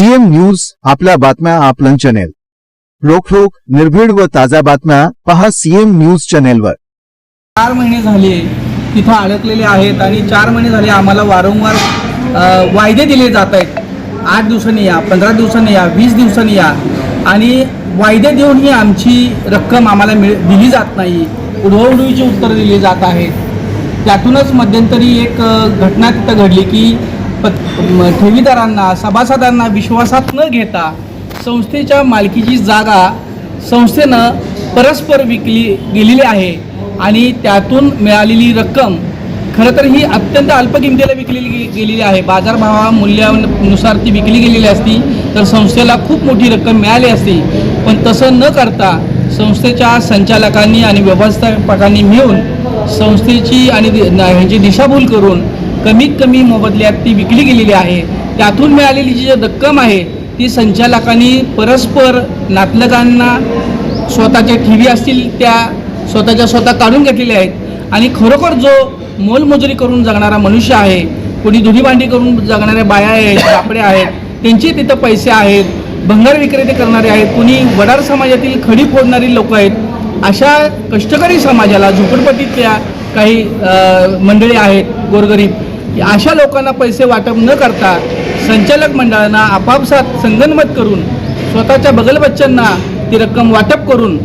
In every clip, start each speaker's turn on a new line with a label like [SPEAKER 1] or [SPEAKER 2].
[SPEAKER 1] CM news आपल्या बातम्या आपलं चॅनेल. रोखोक निर्भीड व ताज्या बातम्या पहा सीएम न्यूज चॅनेलवर.
[SPEAKER 2] चार महिने झाले तिथं अडकलेले आहेत आणि चार महिने झाले आम्हाला वारंवार अ, वायदे दिले जात आहेत. आठ दिवसांनी या पंधरा दिवसांनी या वीस दिवसांनी या. आणि वायदे देऊनही आमची रक्कम आम्हाला मिळ दिली जात नाही. उडवडवीची उत्तरं दिली जात आहेत. त्यातूनच मध्यंतरी एक अ, घटना तिथं घडली की ठेवीदारांना सभासदांना विश्वासात न घेता संस्थेच्या मालकीची जागा संस्थेनं परस्पर विकली गेलेली आहे आणि त्यातून मिळालेली रक्कम खरं तर ही अत्यंत अल्प किमतीला विकली गे- गेलेली आहे. बाजारभावा मूल्यानुसार ती विकली गेलेली असती तर संस्थेला खूप मोठी रक्कम मिळाली असती. पण तसं न करता संस्थेच्या संचालकांनी आणि व्यवस्थापकांनी मिळून संस्थेची आणि ह्याची ह्यांची दिशाभूल करून कमीत कमी मोबदल्यात ती विकली गेलेली आहे. त्यातून मिळालेली जी रक्कम आहे ती संचालकांनी परस्पर नातलगांना स्वतःच्या ठेवी असतील त्या स्वतःच्या स्वतः काढून घेतलेल्या आहेत. आणि खरोखर जो मोलमजुरी करून जगणारा मनुष्य आहे कोणी दुधीभांडी करून जगणाऱ्या बाया आहेत कापडे आहेत त्यांचे तिथं पैसे आहेत भंगार विक्रेते करणारे आहेत कोणी वडार समाजातील खडी फोडणारी लोक आहेत अशा कष्टकरी समाजाला झोपडपट्टीतल्या काही मंडळी आहेत गोरगरीब अशा लोकांना पैसे वाटप न करता संचालक मंडळांना आपापसात संगनमत करून स्वतःच्या बगलबच्च्यांना ती रक्कम वाटप करून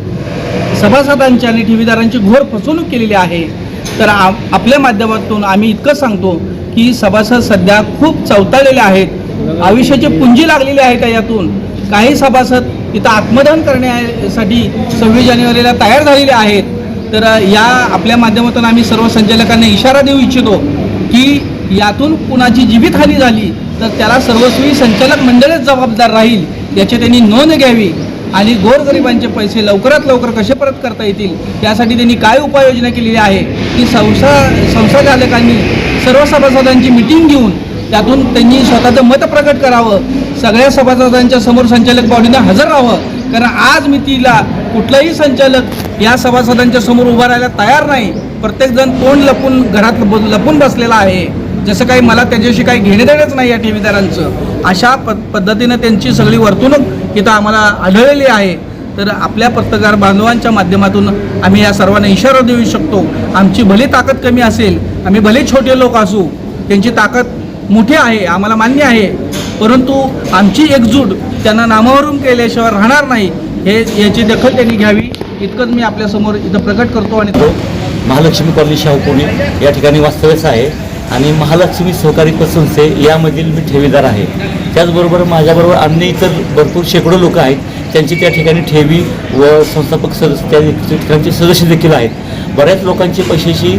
[SPEAKER 2] सभासदांची आणि ठेवीदारांची घोर फसवणूक केलेली आहे. तर आ आपल्या माध्यमातून आम्ही इतकं सांगतो की सभासद सध्या खूप चवताळलेले आहेत. आयुष्याची पुंजी लागलेली आहे का यातून? काही सभासद इथं आत्मदान करण्यासाठी सव्वीस जानेवारीला तयार झालेले आहेत. तर या आपल्या माध्यमातून आम्ही सर्व संचालकांना इशारा देऊ इच्छितो की यातून कुणाची जीवितहानी झाली तर त्याला सर्वस्वी संचालक मंडळच जबाबदार राहील याची त्यांनी नोंद घ्यावी. आणि गोरगरिबांचे पैसे लवकरात लवकर कसे परत करता येतील यासाठी त्यांनी काय उपाययोजना केलेली आहे की संस्था संस्थाचालकांनी सर्व सभासदांची मिटिंग घेऊन त्यातून त्यांनी स्वतःचं मत प्रकट करावं. सगळ्या सभासदांच्या समोर संचालक बॉडीनं हजर राहावं. कारण आज मितीला कुठलाही संचालक या सभासदांच्या समोर उभा राहायला तयार नाही. प्रत्येकजण तोंड लपून घरात लपून बसलेला आहे. जसं काही मला त्याच्याशी काही घेणे देणंच नाही या ठेवीदारांचं. अशा प पद्धतीनं त्यांची सगळी वर्तणूक इथं आम्हाला आढळलेली आहे. तर आपल्या पत्रकार बांधवांच्या माध्यमातून आम्ही या सर्वांना इशारा देऊ शकतो. आमची भले ताकद कमी असेल आम्ही भले छोटे लोक असू त्यांची ताकद मोठी आहे आम्हाला मान्य आहे. परंतु आमची एकजूट त्यांना नामावरून केल्याशिवाय राहणार नाही. हे याची दखल त्यांनी घ्यावी इतकंच मी आपल्यासमोर इथं प्रकट करतो आणि तो
[SPEAKER 3] महालक्ष्मी कॉलनी शाहू या ठिकाणी वास्तव्यास आहे. आणि महालक्ष्मी सहकारी पतसंस्थे यामधील मी ठेवीदार आहे. त्याचबरोबर माझ्याबरोबर अन्य इतर भरपूर शेकडो लोक आहेत. त्यांची त्या ठिकाणी ठेवी व संस्थापक सदस्य त्या ठिकाणचे सदस्य देखील आहेत. बऱ्याच लोकांची पैशाची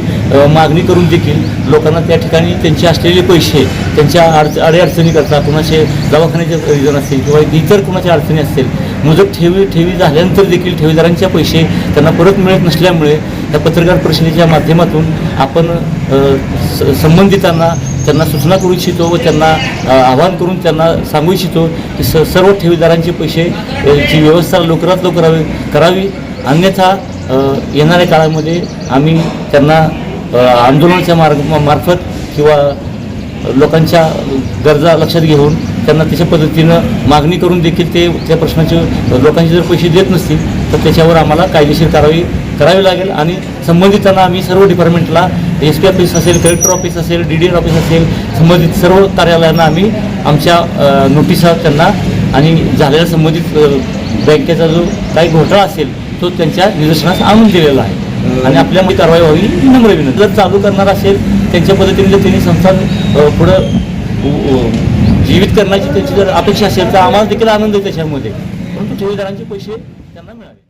[SPEAKER 3] मागणी करून देखील लोकांना त्या ठिकाणी त्यांचे असलेले पैसे त्यांच्या अडच अडीअडचणीकरता कुणाचे दवाखान्याचे रिझन असतील किंवा इतर कुणाच्या अडचणी असतील. मुदत ठेवी ठेवी झाल्यानंतर देखील ठेवीदारांचे पैसे त्यांना परत मिळत नसल्यामुळे या पत्रकार परिषदेच्या माध्यमातून आपण स- संबंधितांना त्यांना सूचना करू इच्छितो व त्यांना आवाहन करून त्यांना सांगू इच्छितो की स सर्व ठेवीदारांचे पैसे ची व्यवस्था लवकरात लवकर करावी. अन्यथा येणाऱ्या काळामध्ये आम्ही त्यांना आंदोलनाच्या मार्ग मार्फत किंवा लोकांच्या गरजा लक्षात घेऊन त्यांना त्याच्या पद्धतीनं मागणी करून देखील ते त्या प्रश्नाचे लोकांचे जर पैसे देत नसतील तर त्याच्यावर आम्हाला कायदेशीर कारवाई करावी लागेल. आणि संबंधितांना आम्ही सर्व डिपार्टमेंटला एस पी ऑफिस असेल कलेक्टर ऑफिस असेल डी डी ऑफिस असेल संबंधित सर्व कार्यालयांना आम्ही आमच्या नोटिसा त्यांना आणि झालेल्या संबंधित बँकेचा जो काही घोटाळा असेल तो त्यांच्या निदर्शनास आणून दिलेला आहे. आणि आपल्यामध्ये कारवाई व्हावी ही नम्र विनंती. जर चालू करणार असेल त्यांच्या पद्धतीने जर त्यांनी संस्था पुढं जीवित करण्याची त्यांची जर अपेक्षा असेल तर आम्हाला देखील आनंद आहे त्याच्यामध्ये. परंतु ठेवीदारांचे पैसे त्यांना मिळाले.